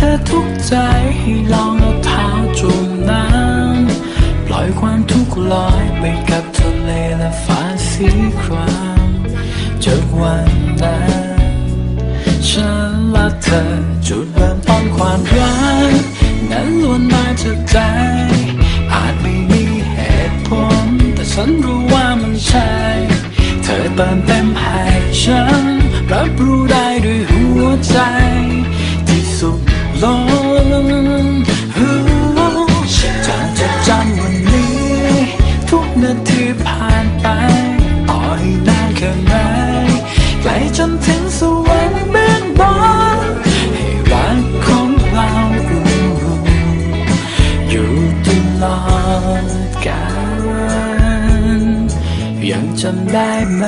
เธอทุกใจให้ลองเอาเท้าจุ่มน้ำปล่อยความทุกข์ลอยไปกับทะเลและฟ้าสีครามจากวันนั้นฉันและเธอจุดเริ่มต้นความรักนั้นล้วนมาจากใจ อาจไม่มีเหตุผล แต่ฉันรู้ว่ามันใช่ เธอเติมเต็มให้ฉันรับรู้ได้ด้วยหัวใจำได้ไหม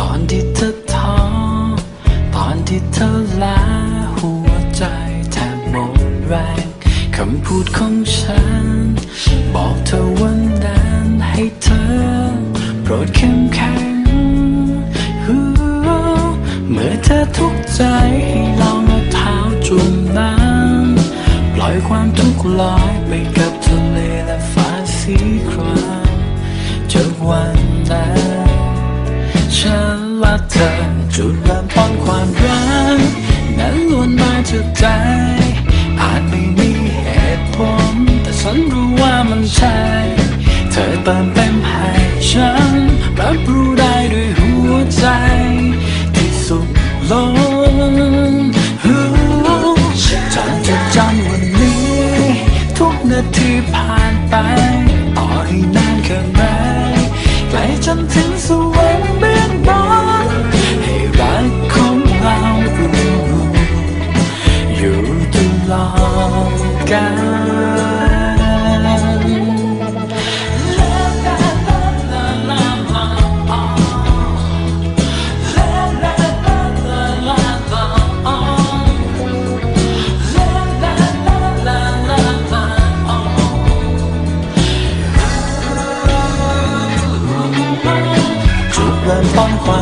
ตอนที่เธอท้อตอนที่เธอลาหัวใจแทบหมดแรงคำพูดของฉัน บอกเธอวันนั้นให้เธอ โปรดเข้มแข็งเมื่อเธอทุกข์ใจให้ลองเอาเท้าจุ่มน้ำปล่อยความทุกข์ลอยไปกับ และเธอ จุดเริ่มต้นความรักนั้นล้วนมาจากใจ อาจไม่มีเหตุผล แต่ฉันรู้ว่ามันใช่ เธอเติมเต็มให้ฉัน รับรู้ได้ด้วยหัวใจ ที่สุดลง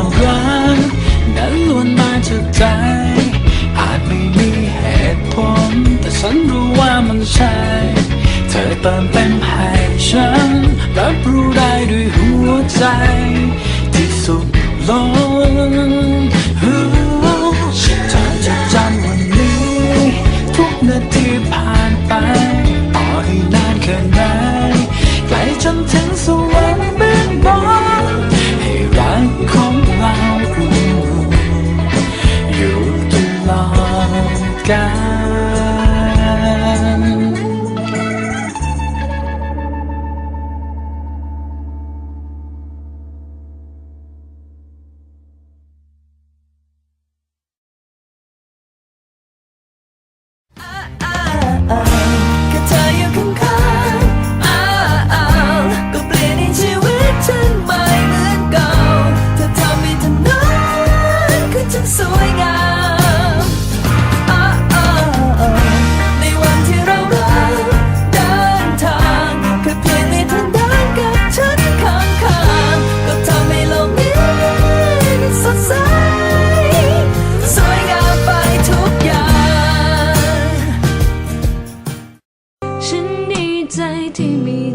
ความรักนั้นล้วนมาจากใจ อาจไม่มีเหตุผล แต่ฉันรู้ว่ามันใช่ เธอเติมเต็มให้ฉัน รับรู้ได้ด้วยหัวใจ ที่สุดล้น ด 再จ蜜